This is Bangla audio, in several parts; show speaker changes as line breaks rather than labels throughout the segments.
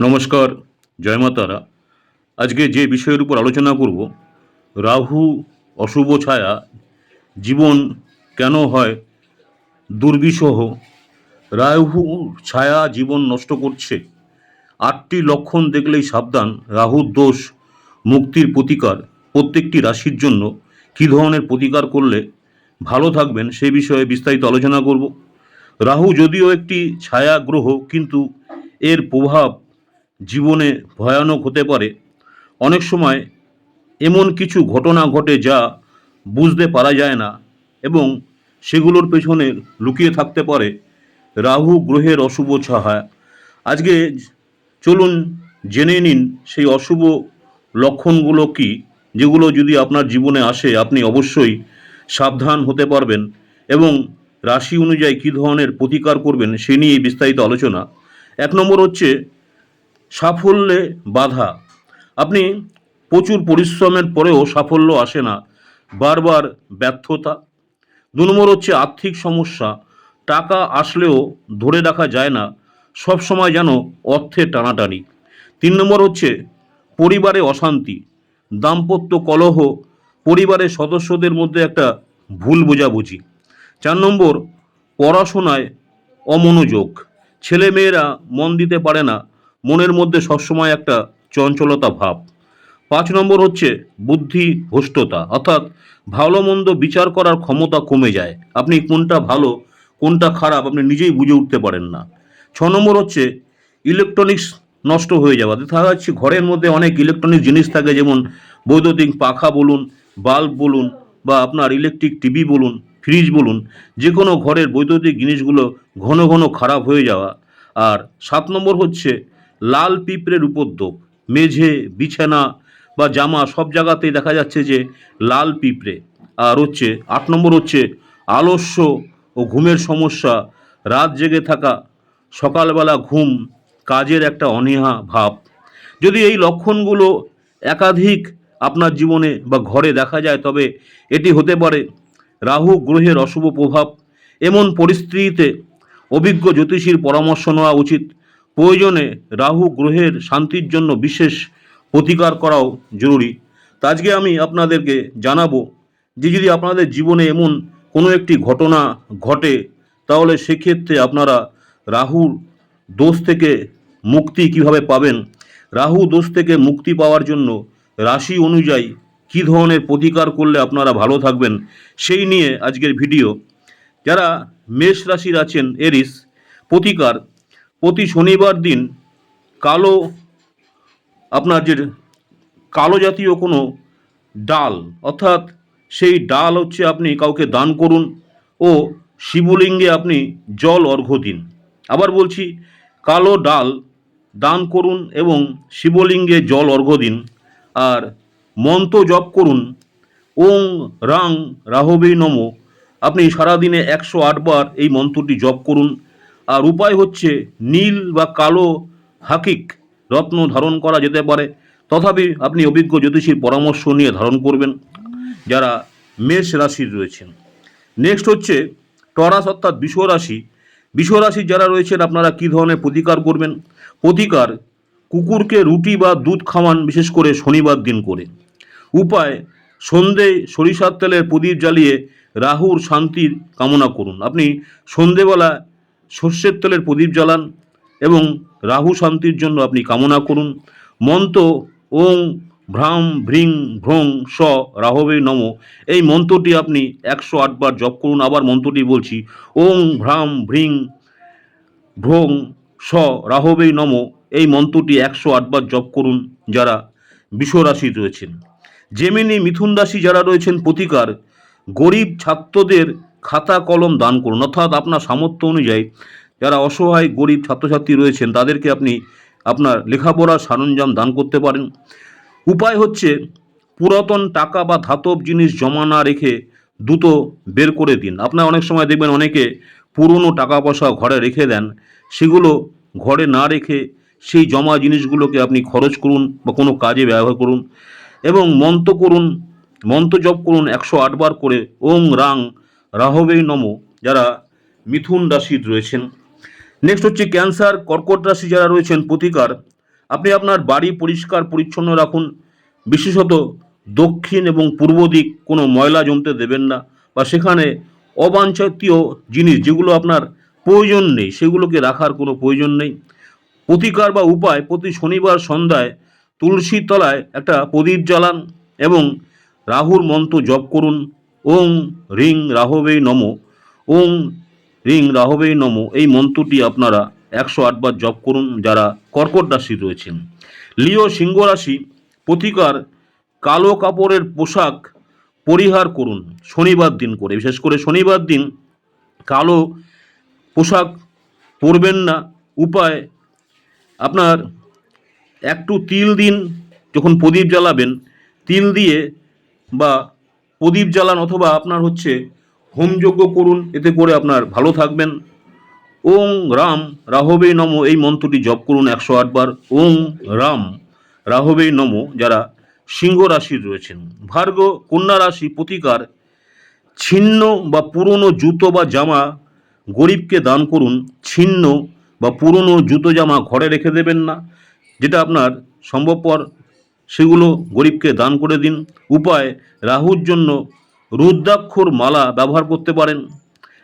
নমস্কার, জয় মাতারা আজকে যে বিষয়ের উপর আলোচনা করব, রাহু অশুভ ছায়া, জীবন কেন হয় দুর্বিষহ, রাহু ছায়া জীবন নষ্ট করছে, আটটি লক্ষণ দেখলেই সাবধান, রাহুর দোষ, মুক্তির প্রতিকার, প্রত্যেকটি রাশির জন্য কী ধরনের প্রতিকার করলে ভালো থাকবেন সে বিষয়ে বিস্তারিত আলোচনা করব। রাহু যদিও একটি ছায়া গ্রহ, কিন্তু এর প্রভাব জীবনে ভয়ানক হতে পারে। অনেক সময় এমন কিছু ঘটনা ঘটে যা বুঝতে পারা যায় না এবং সেগুলোর পেছনে লুকিয়ে থাকতে পারে রাহু গ্রহের অশুভ ছায়া। আজকে চলুন জেনে নিন সেই অশুভ লক্ষণগুলো কি, যেগুলো যদি আপনার জীবনে আসে, আপনি অবশ্যই সাবধান হতে পারবেন এবং রাশি অনুযায়ী কী ধরনের প্রতিকার করবেন, সে নিয়ে বিস্তারিত আলোচনা। এক নম্বর হচ্ছে সাফল্যে বাধা। আপনি প্রচুর পরিশ্রমের পরেও সাফল্য আসে না। বারবার ব্যর্থতা। দু নম্বর হচ্ছে আর্থিক সমস্যা। টাকা আসলেও ধরে রাখা যায় না। সব সময় যেন অর্থে টানাটানি। তিন নম্বর হচ্ছে পরিবারে অশান্তি। দাম্পত্য কলহ, পরিবারের সদস্যদের মধ্যে একটা ভুল বোঝাবুঝি। চার নম্বর, পড়াশোনায় অমনোযোগ। ছেলেমেয়েরা মন দিতে পারে না। মনের মধ্যে সবসময় একটা চঞ্চলতা ভাব। পাঁচ নম্বর হচ্ছে বুদ্ধি ভ্রষ্টতা অর্থাৎ ভালো মন্দ বিচার করার ক্ষমতা কমে যায়। আপনি কোনটা ভালো, কোনটা খারাপ আপনি নিজেই বুঝে উঠতে পারেন না। ছ নম্বর হচ্ছে ইলেকট্রনিক্স নষ্ট হয়ে যাওয়া। দেখা যাচ্ছে ঘরের মধ্যে অনেক ইলেকট্রনিক জিনিস থাকে, যেমন বৈদ্যুতিক পাখা বলুন, বাল্ব বলুন বা আপনার ইলেকট্রিক টিভি বলুন ফ্রিজ বলুন যে কোনো ঘরের বৈদ্যুতিক জিনিসগুলো ঘন ঘন খারাপ হয়ে যাওয়া। আর সাত নম্বর হচ্ছে লাল পিঁপড়ের উপদ্রব, মেঝে, বিছানা বা জামা সব জায়গাতেই দেখা যাচ্ছে যে লাল পিঁপড়ে। আর হচ্ছে, আট নম্বর হচ্ছে আলস্য ও ঘুমের সমস্যা, রাত জেগে থাকা, সকালবেলা ঘুম, কাজের একটা অনীহা ভাব। যদি এই লক্ষণগুলো একাধিক আপনার জীবনে বা ঘরে দেখা যায়, তবে এটি হতে পারে রাহু গ্রহের অশুভ প্রভাব। এমন পরিস্থিতিতে অভিজ্ঞ জ্যোতিষীর পরামর্শ নেওয়া উচিত। প্রয়োজনে রাহু গ্রহের শান্তির জন্য বিশেষ প্রতিকার করাও জরুরি। তা আজকে আমি আপনাদেরকে জানাব যে যদি আপনাদের জীবনে এমন কোনো একটি ঘটনা ঘটে, তাহলে সেক্ষেত্রে আপনারা রাহুর দোষ থেকে মুক্তি কীভাবে পাবেন? রাহু দোষ থেকে মুক্তি পাওয়ার জন্য রাশি অনুযায়ী কী ধরনের প্রতিকার করলে আপনারা ভালো থাকবেন, সেই নিয়ে আজকের ভিডিও। যারা মেষ রাশির আছেন, এরিস, প্রতিকার প্রতি শনিবার দিন কালো, আপনার যে কালো জাতীয় কোনো ডাল, অর্থাৎ সেই ডাল হচ্ছে আপনি কাউকে দান করুন ও শিবলিঙ্গে আপনি জল অর্ঘ্য দিন। আবার বলছি, কালো ডাল দান করুন এবং শিবলিঙ্গে জল অর্ঘ্য দিন। আর মন্ত্র জপ করুন, ওং রাং রাহবে নম। আপনি সারাদিনে একশো আটবার এই মন্ত্রটি জপ করুন। আর উপায় হচ্ছে নীল বা কালো হাকিক রত্ন ধারণ করা যেতে পারে। তথাপি আপনি অভিজ্ঞ জ্যোতিষীর পরামর্শ নিয়ে ধারণ করবেন, যারা মেষ রাশির রয়েছেন। নেক্সট হচ্ছে টরাস অর্থাৎ বিষ রাশি বিষ রাশির যারা রয়েছেন, আপনারা কী ধরনের প্রতিকার করবেন? প্রতিকার কুকুরকে রুটি বা দুধ খাওয়ান, বিশেষ করে শনিবার দিন করে। উপায়, সন্ধে সরিষার তেলের প্রদীপ জ্বালিয়ে রাহুর শান্তির কামনা করুন। আপনি সন্ধেবেলা সর্ষের তেলের প্রদীপ জ্বালান এবং রাহু শান্তির জন্য আপনি কামনা করুন। মন্ত্র ওং ভ্রাম ভ্রিং ভ্রং স রাহবে নম। এই মন্ত্রটি আপনি একশো আটবার জপ করুন। আবার মন্ত্রটি বলছি, ওং ভ্রাম ভ্রিং ভ্রং স রাহবেই নম। এই মন্ত্রটি একশো আটবার জপ করুন যারা বিষ রাশি রয়েছেন। জেমিনি মিথুন রাশি যারা রয়েছেন প্রতিকার, গরিব ছাত্রদের খাতা কলম দান করুন। অর্থাৎ আপনার সামর্থ্য অনুযায়ী যারা অসহায়, গরিব ছাত্রছাত্রী রয়েছেন, তাদেরকে আপনি আপনার লেখাপড়ার সরঞ্জাম দান করতে পারেন। উপায় হচ্ছে পুরাতন টাকা বা ধাতব জিনিস জমা না রেখে দ্রুত বের করে দিন। আপনার অনেক সময় দেখবেন অনেকে পুরনো টাকা পয়সা ঘরে রেখে দেন, সেগুলো ঘরে না রেখে সেই জমা জিনিসগুলোকে আপনি খরচ করুন বা কোনো কাজে ব্যবহার করুন এবং মন্ত্র করুন, মন্ত্র জপ করুন একশো আটবার করে, ওং রাং রাহবেই নম, যারা মিথুন রাশির রয়েছেন। নেক্সট হচ্ছে ক্যান্সার কর্কট রাশি যারা রয়েছেন, প্রতিকার। আপনি আপনার বাড়ি পরিষ্কার, পরিচ্ছন্ন রাখুন। বিশেষত দক্ষিণ এবং পূর্ব দিক কোনো ময়লা জমতে দেবেন না বা সেখানে অবাঞ্ছনীয় জিনিস যেগুলো আপনার প্রয়োজন নেই, সেগুলোকে রাখার কোনো প্রয়োজন নেই। প্রতিকার বা উপায়, প্রতি শনিবার সন্ধ্যায় তুলসী তলায় একটা প্রদীপ জ্বালান এবং রাহুর মন্ত্র জপ করুন। ওং রিং রাহবে নম, ওং রিং রাহবে নম, এই মন্ত্রটি আপনারা একশো আটবার জপ করুন যারা কর্কট রাশি রয়েছেন। লিও সিংহ রাশি, প্রতিকার, কালো কাপড়ের পোশাক পরিহার করুন শনিবার দিন করে। বিশেষ করে শনিবার দিন কালো পোশাক পরবেন না। উপায়, আপনার একটু তিল দিন, যখন প্রদীপ জ্বালাবেন, তিল দিয়ে বা প্রদীপ জ্বালান অথবা আপনার হচ্ছে হোমযজ্ঞ করুন, এতে করে আপনার ভালো থাকবেন। ওং রাম রাহবে নম, এই মন্ত্রটি জপ করুন একশো আটবার ওং রাম রাহবে নম, যারা সিংহ রাশির রয়েছেন। ভার্গ কন্যা রাশি প্রতিকার, ছিন্ন বা পুরনো জুতো বা জামা গরিবকে দান করুন। ছিন্ন বা পুরনো জুতো জামা ঘরে রেখে দেবেন না, যেটা আপনার সম্ভবপর সেগুলো গরিবকে দান করে দিন। উপায়, রাহুর জন্য রুদ্রাক্ষর মালা ব্যবহার করতে পারেন।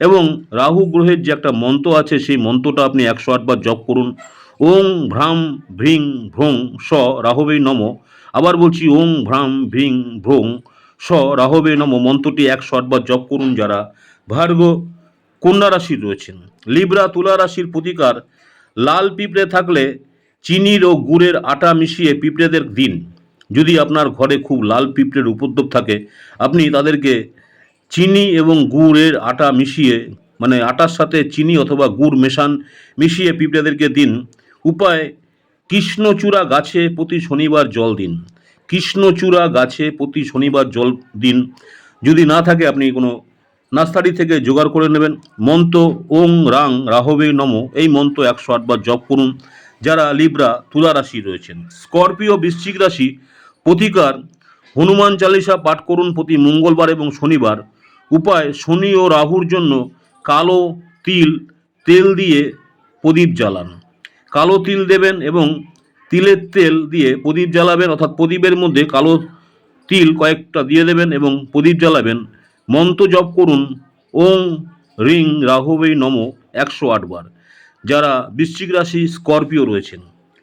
এবং রাহু গ্রহের যে একটা মন্ত্র আছে, সেই মন্ত্রটা আপনি একশো আটবার জপ করুন। ওং ভ্রাম ভ্রিং ভ্রং স রাহবে নম। আবার বলছি, ওং ভ্রাম ভ্রিং ভ্রং স রাহবে নম। মন্ত্রটি একশো আটবার জপ করুন যারা। ভার্গ কন্যা রাশির রয়েছেন। লিব্রা তুলা রাশির প্রতিকার, লাল পিঁপড়ে থাকলে চিনির ও গুড়ের আটা মিশিয়ে পিঁপড়েদের দিন। যদি আপনার ঘরে খুব লাল পিঁপড়ের উপদ্রব থাকে, আপনি তাদেরকে চিনি এবং গুড়ের আটা মিশিয়ে মানে আটার সাথে চিনি অথবা গুড় মেশান, মিশিয়ে পিঁপড়েদেরকে দিন। উপায়, কৃষ্ণচূড়া গাছে প্রতি শনিবার জল দিন। কৃষ্ণচূড়া গাছে প্রতি শনিবার জল দিন। যদি না থাকে, আপনি কোনো নাস্তারি থেকে জোগাড় করে নেবেন। মন্ত্র, ওং রাং রাহবে নম। এই মন্ত্র একশো আটবার জপ করুন। যারা লিব্রা, তুলা রাশি রয়েছেন, স্করপিও, বৃশ্চিক রাশি প্রতিকার হনুমান চালিসা পাঠ করুন প্রতি মঙ্গলবার এবং শনিবার। উপায়, শনি ও রাহুর জন্য কালো তিল, তেল দিয়ে প্রদীপ জ্বালান। কালো তিল দেবেন এবং তিলের তেল দিয়ে প্রদীপ জ্বালাবেন, অর্থাৎ প্রদীপের মধ্যে কালো তিল কয়েকটা দিয়ে দেবেন এবং প্রদীপ জ্বালাবেন। মন্ত্র জপ করুন, ওং রিং রাঘবেই নম একশো আটবার যারা বৃশ্চিক রাশি স্করপিও রয়েছেন।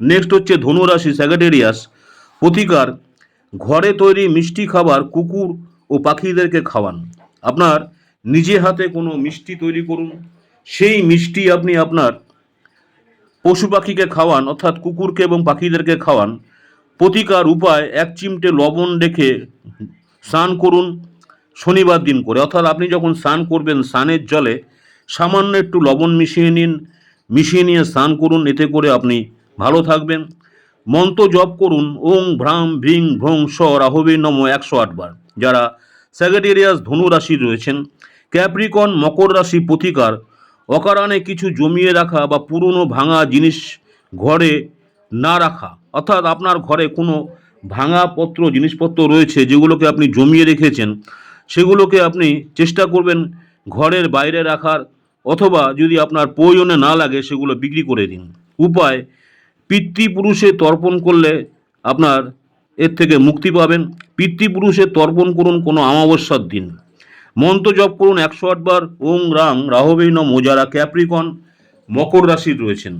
নেক্সট হচ্ছে ধনু রাশি স্যাগাটেরিয়াস। প্রতিকার, ঘরে তৈরি মিষ্টি খাবার, কুকুর ও পাখিদেরকে খাওয়ান। আপনার নিজে হাতে কোনো মিষ্টি তৈরি করুন। সেই মিষ্টি আপনি আপনার পশু পাখিকে খাওয়ান, অর্থাৎ কুকুরকে এবং পাখিদেরকে খাওয়ান। প্রতিকার উপায়, এক চিমটে লবণ রেখে স্নান করুন, শনিবার দিন করে। অর্থাৎ আপনি যখন স্নান করবেন স্নানের জলে, সামান্য একটু লবণ মিশিয়ে নিন, মিশিয়ে নিয়ে স্নান করুন। এতে করে আপনি ভালো থাকবেন। মন্ত্র জপ করুন। ওং ভ্রাম ভ্রিং ভ্রং স রাহবে নম একশো আটবার যারা স্যাগেটেরিয়াস ধনু রাশি রয়েছেন ক্যাপ্রিকন মকর রাশি প্রতিকার অকারণে কিছু জমিয়ে রাখা বা পুরনো ভাঙা জিনিস ঘরে না রাখা, অর্থাৎ আপনার ঘরে কোনো ভাঙা পত্র, জিনিসপত্র রয়েছে যেগুলোকে আপনি জমিয়ে রেখেছেন, সেগুলোকে আপনি চেষ্টা করবেন ঘরের বাইরে রাখার, অথবা যদি আপনার প্রয়োজনে না লাগে সেগুলো বিক্রি করে দিন। উপায় পিতৃপুরুষে তর্পণ করলে আপনার এর থেকে মুক্তি পাবেন। পিতৃপুরুষে তর্পণ করুন কোনো অমাবস্যার দিন। মন্ত্র জপ করুন একশো আটবার ওং রাং রাহবেই নম। যারা ক্যাপ্রিকন, মকর রাশির রয়েছেন।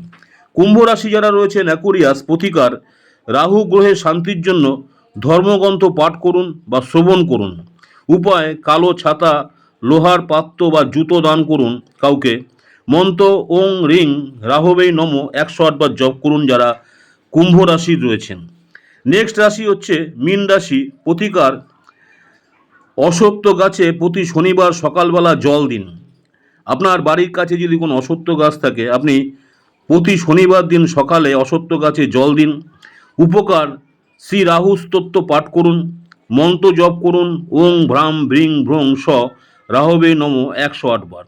কুম্ভ রাশি যারা রয়েছেন, অ্যাকুরিয়াস প্রতিকার রাহু গ্রহের শান্তির জন্য ধর্মগ্রন্থ পাঠ করুন বা শ্রবণ করুন। উপায়, কালো ছাতা, লোহার পাত্র বা জুতো দান করুন কাউকে। মন্ত্র ওং রিং রাহবেই নম, একশো আটবার জপ করুন যারা কুম্ভ রাশির রয়েছেন। নেক্সট রাশি হচ্ছে মীন রাশি, প্রতিকার। অসত্য গাছে প্রতি শনিবার সকালবেলা জল দিন। আপনার বাড়ির কাছে যদি কোনো অসত্য গাছ থাকে, আপনি প্রতি শনিবার দিন সকালে অসত্য গাছে জল দিন। উপকার, শ্রী রাহু স্তোত্র পাঠ করুন, মন্ত্র জপ করুন, ওং ভ্রাম ভ্রিং ভ্রং স, রাহবে নম, একশো আটবার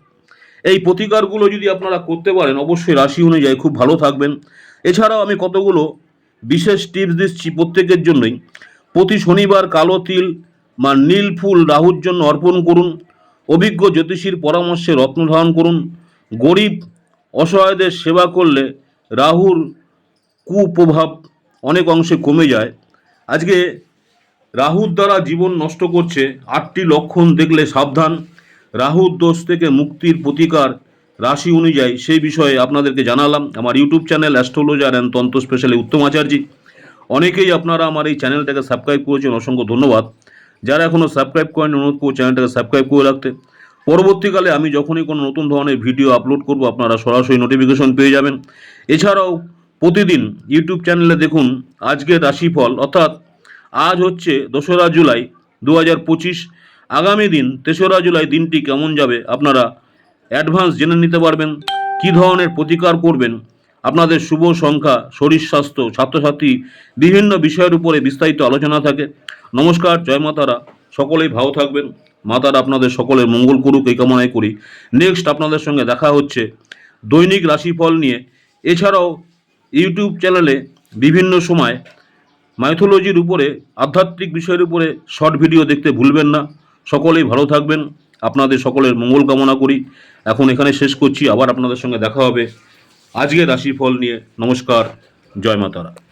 এই প্রতিকারগুলো যদি আপনারা করতে পারেন, অবশ্যই রাশি অনুযায়ী খুব ভালো থাকবেন। এছাড়াও আমি কতগুলো বিশেষ টিপস দিচ্ছি প্রত্যেকের জন্যই। প্রতি শনিবার কালো তিল বা নীল ফুল রাহুর জন্য অর্পণ করুন। অভিজ্ঞ জ্যোতিষীর পরামর্শে রত্ন ধারণ করুন। গরিব অসহায়দের সেবা করলে রাহুর কুপ্রভাব অনেক অংশে কমে যায়। আজকে রাহুর দ্বারা জীবন নষ্ট করছে আটটি লক্ষণ দেখলে সাবধান। রাহুর দোষ থেকে মুক্তির প্রতিকার রাশি অনুযায়ী সেই বিষয়ে আপনাদেরকে জানালাম। আমার ইউটিউব চ্যানেল অ্যাস্ট্রোলজার অ্যান্ড তন্ত্র স্পেশালি উত্তম আচার্যি। অনেকেই আপনারা আমার এই চ্যানেলটাকে সাবস্ক্রাইব করেছেন, অসংখ্য ধন্যবাদ। যারা এখনও সাবস্ক্রাইব করেন অনুরোধ করব চ্যানেলটাকে সাবস্ক্রাইব করে রাখতে। পরবর্তীকালে আমি যখনই কোনো নতুন ধরনের ভিডিও আপলোড করব, আপনারা সরাসরি নোটিফিকেশন পেয়ে যাবেন। এছাড়াও প্রতিদিন ইউটিউব চ্যানেলে দেখুন আজকের রাশিফল, অর্থাৎ আজ হচ্ছে দোসরা জুলাই দু হাজার পঁচিশ। আগামী দিন তেসরা জুলাই দিনটি কেমন যাবে আপনারা অ্যাডভান্স জেনে নিতে পারবেন। কী ধরনের প্রতিকার করবেন? আপনাদের শুভ সংখ্যা, শরীর স্বাস্থ্য, ছাত্রছাত্রী, বিভিন্ন বিষয়ের উপরে বিস্তারিত আলোচনা থাকে। নমস্কার, জয় মাতারা। সকলেই ভালো থাকবেন। মাতারা, আপনাদের সকলের মঙ্গল করুক, এই কামনায় করি। নেক্সট আপনাদের সঙ্গে দেখা হচ্ছে দৈনিক রাশিফল নিয়ে। এছাড়াও ইউটিউব চ্যানেলে বিভিন্ন সময় মাইথোলজির উপরে, আধ্যাত্মিক বিষয়ের উপরে শর্ট ভিডিও দেখতে ভুলবেন না। সকলেই ভালো থাকবেন। আপনাদের সকলের মঙ্গল কামনা করি। এখন এখানে শেষ করছি। আবার আপনাদের সঙ্গে দেখা হবে। আজকের রাশিফল নিয়ে নমস্কার। জয় মাতারা